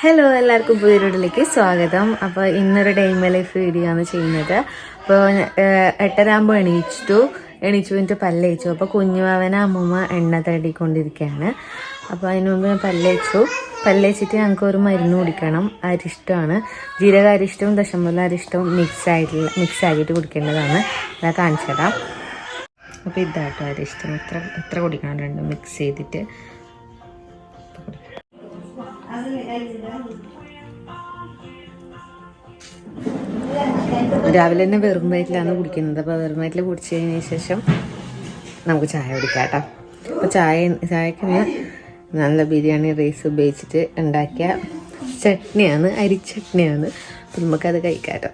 Hello എല്ലാവർക്കും പുതിയൊരുടിലേക്ക് സ്വാഗതം. അപ്പോൾ ഇന്നൊരു ഡെയിമ ലൈഫ് വീഡിയോ ആണ് ചെയ്യുന്നത്. അപ്പോൾ എട്ടരാകുമ്പോൾ എണീച്ചു എണീച്ചു എന്നിട്ട് പല്ലേച്ചു അപ്പോൾ കുഞ്ഞുമാവന അമ്മൂമ്മ എണ്ണ തേടിക്കൊണ്ടിരിക്കുകയാണ് അപ്പോൾ അതിന് മുമ്പ് ഞാൻ പല്ലേച്ചു പല്ലേച്ചിട്ട് ഞങ്ങൾക്ക് ഒരു മരുന്ന് കുടിക്കണം. അരിഷ്ടമാണ് ജീരക അരിഷ്ടവും ദശമ്പല അരിഷ്ടവും മിക്സ് ആയിട്ടുള്ള മിക്സ് ആക്കിയിട്ട് കുടിക്കേണ്ടതാണ്. ഞാൻ കാണിച്ചു തരാം അപ്പോൾ ഇതാട്ടോ അരിഷ്ടം എത്ര എത്ര കുടിക്കണം? രണ്ടും മിക്സ് ചെയ്തിട്ട്. രാവിലെ തന്നെ വെറും വയറ്റിലാണ് കുടിക്കുന്നത്. അപ്പോൾ വെറും വയറ്റിൽ കുടിച്ചതിന് ശേഷം നമുക്ക് ചായ കുടിക്കാം കേട്ടോ. അപ്പോൾ ചായ ചായക്ക് ഞാൻ നല്ല ബിരിയാണി റൈസ് ഉപയോഗിച്ചിട്ട് ഉണ്ടാക്കിയ ചട്നിയാണ് അരിച്ചട്നിയാണ് അപ്പോൾ നമുക്കത് കഴിക്കാം കേട്ടോ.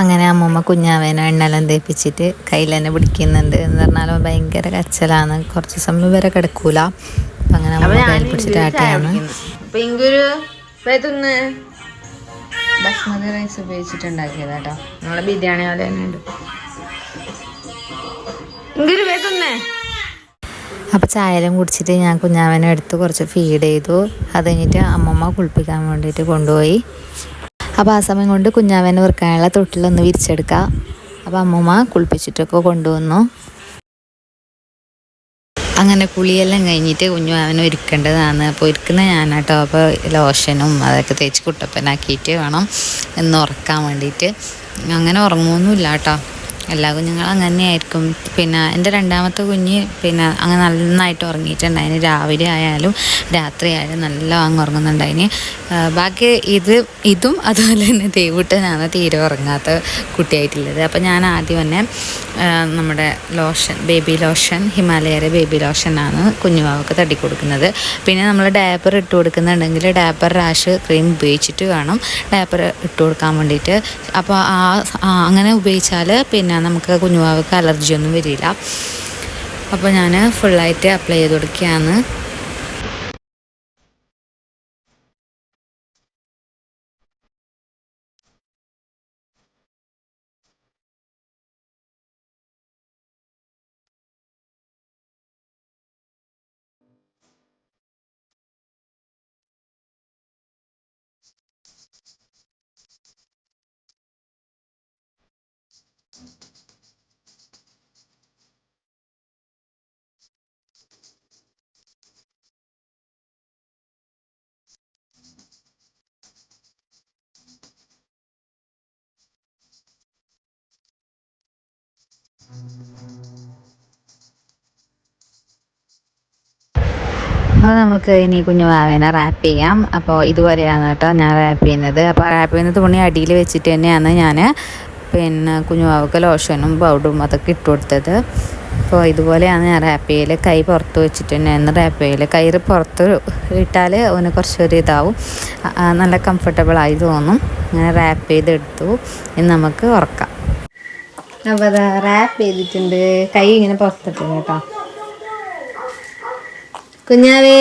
അങ്ങനെ അമ്മമ്മ കുഞ്ഞാവേനെ എണ്ണെല്ലാം തേപ്പിച്ചിട്ട് കയ്യിൽ തന്നെ പിടിക്കുന്നുണ്ട് എന്ന് പറഞ്ഞാൽ ഭയങ്കര കച്ചലാണ് കുറച്ച് സമയം വരെ കിടക്കൂല. അപ്പം അങ്ങനെ അമ്മ കയ്യിൽ പിടിച്ചിട്ട് ആട്ടിയാണ് പിങ്കുരു തിന്ന് ബസ്മതി റൈസ് ഉപയോഗിച്ചിട്ട് ഉണ്ടാക്കിയതാ കേട്ടോ നമ്മളെ ബിരിയാണി പോലെ തന്നെ ഉണ്ട്. അപ്പൊ ചായലും അപ്പോൾ കുടിച്ചിട്ട് ഞാൻ കുഞ്ഞാവനെ എടുത്ത് കുറച്ച് ഫീഡ് ചെയ്തു. അത് കഴിഞ്ഞിട്ട് അമ്മമ്മ കുളിപ്പിക്കാൻ വേണ്ടിയിട്ട് കൊണ്ടുപോയി. അപ്പോൾ ആ സമയം കൊണ്ട് കുഞ്ഞാവനെ വെറുക്കാനുള്ള തൊട്ടിലൊന്ന് വിരിച്ചെടുക്കുക അപ്പോൾ അമ്മമ്മ കുളിപ്പിച്ചിട്ടൊക്കെ കൊണ്ടുവന്നു. അങ്ങനെ കുളിയെല്ലാം കഴിഞ്ഞിട്ട് കുഞ്ഞു അവൻ ഒരുക്കേണ്ടതാണ്. അപ്പോൾ ഒരുക്കുന്ന ഞാനാട്ടോ. അപ്പോൾ ലോഷനും അതൊക്കെ തേച്ച് കുട്ടപ്പനാക്കിയിട്ട് വേണം എന്ന് ഉറക്കാൻ വേണ്ടിയിട്ട്. അങ്ങനെ ഉറങ്ങുമൊന്നുമില്ല കേട്ടോ എല്ലാ കുഞ്ഞുങ്ങളും അങ്ങനെ ആയിരിക്കും പിന്നെ എന്റെ രണ്ടാമത്തെ കുഞ്ഞ് പിന്നെ അങ്ങനെ നന്നായിട്ട് ഉറങ്ങിയിട്ടുണ്ടായിന്. രാവിലെ ആയാലും രാത്രി ആയാലും നല്ല അങ്ങ് ഉറങ്ങുന്നുണ്ടായിന്. ബാക്കി ഇത് ഇതും അതുപോലെ തന്നെ ദേവൂട്ടനാണ് തീരെ ഉറങ്ങാത്ത കുട്ടിയായിട്ടുള്ളത്. അപ്പോൾ ഞാൻ ആദ്യം തന്നെ നമ്മുടെ ലോഷൻ ബേബി ലോഷൻ ഹിമാലയയുടെ ബേബി ലോഷനാണ് കുഞ്ഞുവാവൊക്കെ തട്ടി കൊടുക്കുന്നത് പിന്നെ നമ്മൾ ഡാപ്പർ ഇട്ട് കൊടുക്കുന്നുണ്ടെങ്കിൽ ഡാപ്പർ റാഷ് ക്രീം ഉപയോഗിച്ചിട്ട് വേണം ഡാപ്പർ ഇട്ട് കൊടുക്കാൻ വേണ്ടിയിട്ട്. അപ്പോൾ ആ, അങ്ങനെ ഉപയോഗിച്ചാൽ പിന്നെ നമുക്ക് കുഞ്ഞുവാവക്ക് അലർജിയൊന്നും വരില്ല. അപ്പോൾ ഞാൻ ഫുള്ളായിട്ട് അപ്ലൈ ചെയ്ത് കൊടുക്കുകയാണ്. അപ്പോൾ നമുക്ക് ഇനി കുഞ്ഞുവാവേനെ റാപ്പ് ചെയ്യാം. അപ്പോൾ ഇതുവരെയാണ് കേട്ടോ ഞാൻ റാപ്പ് ചെയ്യുന്നത്. അപ്പോൾ റാപ്പ് ചെയ്യുന്ന തുണി അടിയിൽ വെച്ചിട്ട് തന്നെയാണ് ഞാൻ പിന്നെ കുഞ്ഞുമാവക്ക് ലോഷനും പൗഡറും അതൊക്കെ ഇട്ട് കൊടുത്തത്. അപ്പോൾ ഇതുപോലെയാണ് ഞാൻ റാപ്പ് ചെയ്യൽ കൈ പുറത്ത് വെച്ചിട്ട് തന്നെയാണ് റാപ്പ് ചെയ്യൽ കൈ പുറത്ത് ഇട്ടാൽ അവന് കുറച്ചൊരു ഇതാവും. നല്ല കംഫർട്ടബിളായി തോന്നും. ഞാൻ റാപ്പ് ചെയ്തെടുത്തു. ഇനി നമുക്ക് ഉറക്കാം. അപ്പോൾ റാപ്പ് ചെയ്തിട്ടുണ്ട്. കൈ ഇങ്ങനെ പുറത്തിട്ട് കേട്ടോ. കുഞ്ഞാവേ.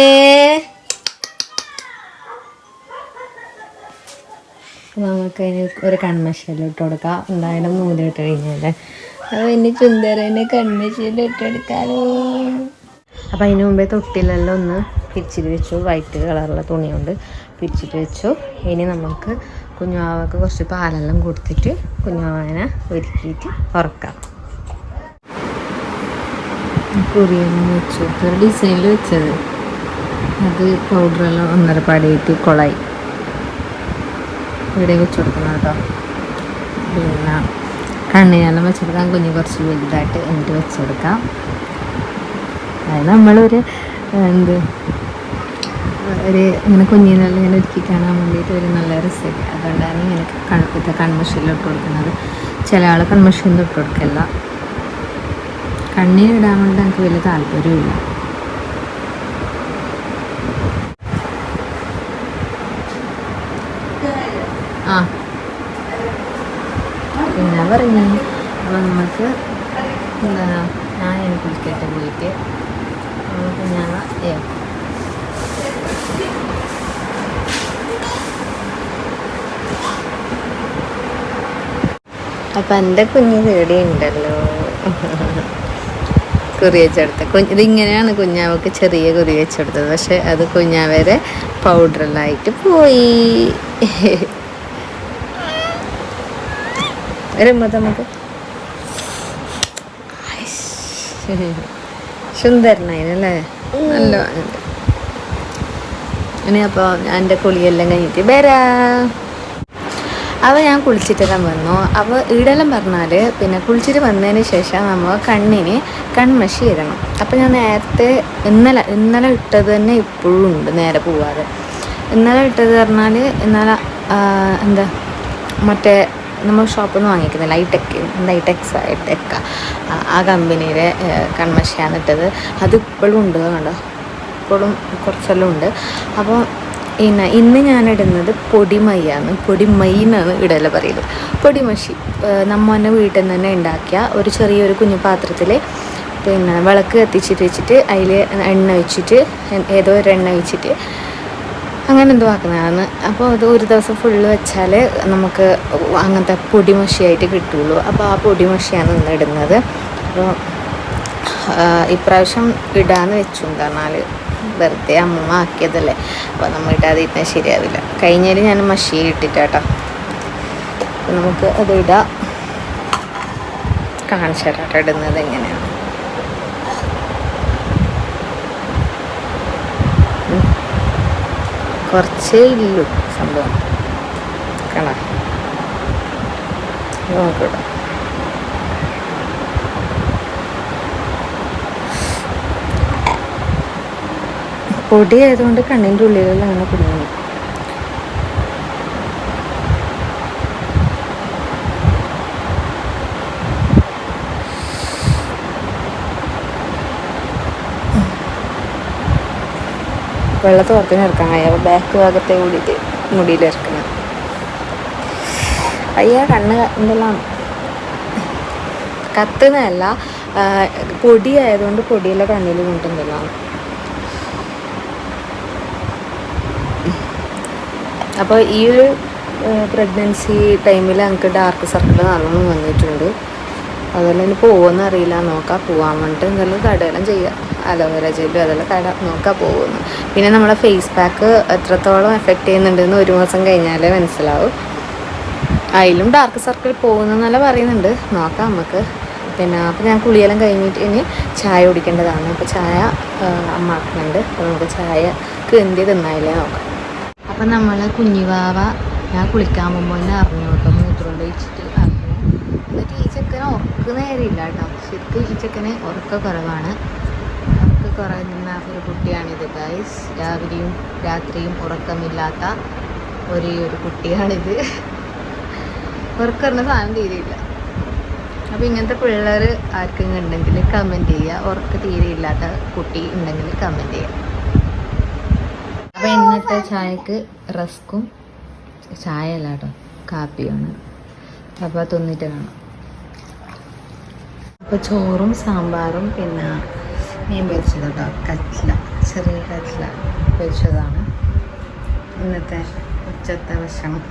നമുക്ക് അതിന് ഒരു കൺമശീലം ഇട്ട് കൊടുക്കാം. എന്തായാലും നൂൽ ഇട്ട് കഴിഞ്ഞാലേ അപ്പോൾ ഇനി ചുന്ദരനെ കൺമശീലം ഇട്ടെടുക്കാലോ അപ്പോൾ അതിന് മുമ്പേ തൊട്ടില്ലല്ലോ ഒന്ന്. പിരിച്ചിട്ട് വെച്ചു. വൈറ്റ് കളറുള്ള തുണി കൊണ്ട് പിരിച്ചിട്ട് വെച്ചു. ഇനി നമുക്ക് കുഞ്ഞുവാവക്ക് കുറച്ച് പാലെല്ലാം കൊടുത്തിട്ട് കുഞ്ഞുവാവനെ ഒരുക്കിയിട്ട് ഉറക്കാം കുറിയെല്ലാം വെച്ചു. ഒരു ഡിസൈനിൽ വെച്ചത്. അത് പൗഡറെല്ലാം ഒന്നര പാടിയിട്ട് കൊളായി. ഇവിടെ വെച്ച് കൊടുക്കണം കേട്ടോ. പിന്നെ കണ്ണിനെല്ലാം വെച്ച് കൊടുക്കാം കുഞ്ഞ് കുറച്ച് വലുതായിട്ട് എന്നിട്ട് വെച്ച് കൊടുക്കാം. അത് നമ്മളൊരു എന്ത് ഒരു ഇങ്ങനെ കുഞ്ഞിനെല്ലാം ഇങ്ങനെ ഒരുക്കി കാണാൻ വേണ്ടിയിട്ട് ഒരു നല്ല രസമൊക്കെ അതുകൊണ്ടാണ് ഇങ്ങനെ കണ്ണത്തെ കൺമഷീലിൽ ഇട്ട് കൊടുക്കുന്നത്. ചില ആൾ കൺമഷീലിൽ ഇട്ട് കൊടുക്കില്ല. കണ്ണീർ ഇടാൻ വേണ്ടി എനിക്ക് വലിയ താല്പര്യമില്ല ആ. പിന്നെ പറഞ്ഞു? അപ്പോൾ നമുക്ക് എന്താ ഞാൻ എനിക്ക് കുളിക്കട്ടെ പോയിട്ട് നമുക്ക് ഞാൻ ഏ അപ്പം എന്റെ കുഞ്ഞ് തേടി ഉണ്ടല്ലോ കുറി വെച്ചെടുത്ത. കുഞ്ഞ് ഇതിങ്ങനെയാണ് കുഞ്ഞാവക്ക് ചെറിയ കുറി വെച്ചെടുത്തത്. പക്ഷെ അത് കുഞ്ഞാവരെ പൗഡറെല്ലായിട്ട് പോയി. വരുമ്പോ നമുക്ക്. സുന്ദരനായിനല്ലേ? നല്ല ഇനി അപ്പോൾ എന്റെ കുളിയെല്ലാം കഴിഞ്ഞിട്ട് വരാം. അപ്പോൾ ഞാൻ കുളിച്ചിട്ടെല്ലാം വന്നു. അപ്പോൾ ഈടെല്ലാം പറഞ്ഞാൽ പിന്നെ കുളിച്ചിട്ട് വന്നതിന് ശേഷം നമ്മൾ കണ്ണിന് കൺമഷി ഇടണം. അപ്പോൾ ഞാൻ നേരത്തെ ഇന്നലെ ഇന്നലെ ഇട്ടത് തന്നെ ഇപ്പോഴും ഉണ്ട് നേരെ പോവാതെ. ഇന്നലെ ഇട്ടത് പറഞ്ഞാൽ ഇന്നലെ എന്താ മറ്റേ നമ്മൾ ഷോപ്പിൽ നിന്ന് വാങ്ങിക്കുന്നത് ലൈടെക് ലൈടെക്സ് ലൈടെക്ക ആ കമ്പനിയുടെ കൺമഷിയാണ് ഇട്ടത്. അത് ഇപ്പോഴും ഉണ്ട് കണ്ടോ? ഇപ്പോഴും കുറച്ചെല്ലാം ഉണ്ട്. അപ്പോൾ പിന്നെ ഇന്ന് ഞാനിടുന്നത് പൊടിമയ്യാണ്. പൊടിമൈ ഇടല പറയുന്നത്. പൊടിമഷി ഏഹ് നമ്മ തന്നെ വീട്ടിൽ നിന്ന് തന്നെ ഉണ്ടാക്കിയ ഒരു ചെറിയൊരു കുഞ്ഞു പാത്രത്തിൽ പിന്നെ വിളക്ക് കത്തിച്ചിട്ട് വെച്ചിട്ട് അതിൽ എണ്ണ വെച്ചിട്ട് ഏതോ ഒരു എണ്ണ വെച്ചിട്ട് അങ്ങനെ എന്തോ ആക്കുന്നതാണ്. അപ്പോൾ അത് ഒരു ദിവസം ഫുള്ള് വെച്ചാൽ നമുക്ക് അങ്ങനത്തെ പൊടിമഷിയായിട്ട് കിട്ടുള്ളൂ. അപ്പോൾ ആ പൊടിമഷിയാണ് ഇന്ന് ഇടുന്നത്. അപ്പോൾ ഇപ്രാവശ്യം ഇടാന്ന് വെച്ചു പറഞ്ഞാൽ വെറുതെ അമ്മ ആക്കിയതല്ലേ അപ്പോൾ നമ്മൾ ഇടാതിരുന്നാൽ ശരിയാവില്ല. കഴിഞ്ഞാൽ ഞാൻ മഷി ഇട്ടിട്ടാട്ടോ. അപ്പോൾ നമുക്ക് അത് ഇടാം. കാണിച്ചു ഇടുന്നത് എങ്ങനെയാണ്. കുറച്ചേ ഇല്ലു സംഭവം. കാണാം. നോക്കിടാം പൊടി ആയതുകൊണ്ട് കണ്ണിന്റെ ഉള്ളിലെല്ലാം അങ്ങനെ കുടുങ്ങി വെള്ളത്ത് പുറത്തിന് ഇറക്കാൻ അയ്യ ബാക്ക് ഭാഗത്തെ കൂടിയിട്ട് മുടിയിൽ ഇറക്കണം. അയ്യ കണ്ണ് എന്തെല്ലാം? കത്തുന്നതല്ല. പൊടിയായതുകൊണ്ട് പൊടി ആയതുകൊണ്ട് പൊടിയെല്ലാം കണ്ണിൽ കൊണ്ടുണ്ടെല്ലാം അപ്പോൾ ഈ ഒരു പ്രഗ്നൻസി ടൈമിൽ എനിക്ക് ഡാർക്ക് സർക്കിൾ നല്ലോണം വന്നിട്ടുണ്ട്. അതുപോലെ ഇനി പോകുമെന്ന് അറിയില്ല. നോക്കാം പോകാൻ വേണ്ടിയിട്ട് എന്തെല്ലാം തടയെല്ലാം ചെയ്യാം. അലോവേര ജെല്ലും അതെല്ലാം തട നോക്കാം പോകുന്നു പിന്നെ നമ്മളെ ഫേസ് പാക്ക് എത്രത്തോളം എഫക്റ്റ് ചെയ്യുന്നുണ്ടെന്ന് ഒരു മാസം കഴിഞ്ഞാലേ മനസ്സിലാവും. അതിലും ഡാർക്ക് സർക്കിൾ പോകുന്നെന്നല്ല പറയുന്നുണ്ട്. നോക്കാം നമുക്ക് പിന്നെ അപ്പോൾ ഞാൻ കുളിയെല്ലാം കഴിഞ്ഞിട്ട് ഇനി ചായ കുടിക്കേണ്ടതാണ്. അപ്പോൾ ചായ അമ്മാക്കുന്നുണ്ട് അപ്പോൾ നമുക്ക് ചായക്ക് എന്ത് തിന്നായില്ലേ നോക്കാം. അപ്പം നമ്മൾ കുഞ്ഞിവാവ ഞാൻ കുളിക്കാൻ പോകുമ്പോൾ തന്നെ അറിഞ്ഞു കേട്ടോ മൂത്രം ഒഴിച്ചിട്ട് അറിഞ്ഞു. എന്നിട്ട് ഈ ചെക്കന് ഉറക്ക് നേരമില്ല കേട്ടോ. ശരിക്കും ഈ ചെക്കന് ഉറക്ക കുറവാണ്. ഉറക്ക കുറഞ്ഞ ഒരു കുട്ടിയാണിത് ഗൈസ് രാവിലെയും രാത്രിയും ഉറക്കമില്ലാത്ത ഒരേ ഒരു കുട്ടിയാണിത്. ഉറക്കറിഞ്ഞ സാധനം തീരെയില്ല. അപ്പോൾ ഇങ്ങനത്തെ പിള്ളേർ ആർക്കെങ്കിലും ഉണ്ടെങ്കിൽ കമന്റ് ചെയ്യുക. ഉറക്ക തീരെ ഇല്ലാത്ത കുട്ടി ഉണ്ടെങ്കിൽ കമന്റ് ചെയ്യുക. അപ്പോൾ ഇന്നത്തെ ചായക്ക് റസ്ക്കും ചായ അല്ല കേട്ടോ കാപ്പിയാണ് അപ്പോൾ തിന്നിട്ട് കാണാം അപ്പോൾ ചോറും സാമ്പാറും പിന്നെ മീൻ പൊരിച്ചത് കേട്ടോ കച്ചില ചെറിയ കച്ചില പൊരിച്ചതാണ്. ഇന്നത്തെ ഉച്ചത്തെ ഭക്ഷണം.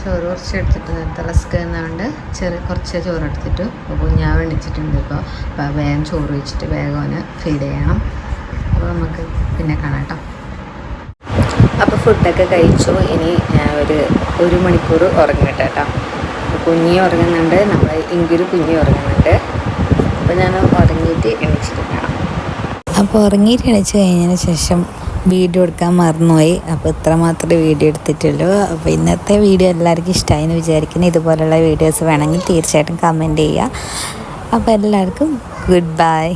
ചോറ് കുറച്ച് എടുത്തിട്ട് റസ്ക് എന്നാണ്ട് ചെറിയ കുറച്ച് ചോറ് എടുത്തിട്ട് അപ്പോൾ ഞാൻ വേണ്ടിച്ചിട്ടുണ്ട് ഇപ്പോൾ വേഗം ചോറ് വെച്ചിട്ട് വേഗം ഫീഡ് ചെയ്യണം. അപ്പോൾ നമുക്ക് പിന്നെ കാണാം കേട്ടോ. അപ്പോൾ ഫുഡൊക്കെ കഴിച്ചു. ഇനി ഒരു ഒരു മണിക്കൂർ ഉറങ്ങട്ടെ കേട്ടോ. കുഞ്ഞി ഉറങ്ങുന്നുണ്ട്. നമ്മൾ ഇങ്കൊരു കുഞ്ഞി ഉറങ്ങുന്നുണ്ട്. അപ്പോൾ ഞാൻ ഉറങ്ങിയിട്ട് എണീച്ചിട്ട് കാണാം അപ്പോൾ ഉറങ്ങിയിട്ട് എണീച്ച് കഴിഞ്ഞതിന് ശേഷം വീഡിയോ എടുക്കാൻ മറന്നുപോയി. അപ്പോൾ ഇത്ര മാത്രമേ വീഡിയോ എടുത്തിട്ടുള്ളൂ. അപ്പോൾ ഇന്നത്തെ വീഡിയോ എല്ലാവർക്കും ഇഷ്ടമായി എന്ന് വിചാരിക്കുന്നു. ഇതുപോലുള്ള വീഡിയോസ് വേണമെങ്കിൽ തീർച്ചയായിട്ടും കമന്റ് ചെയ്യുക. അപ്പോൾ എല്ലാവർക്കും ഗുഡ് ബൈ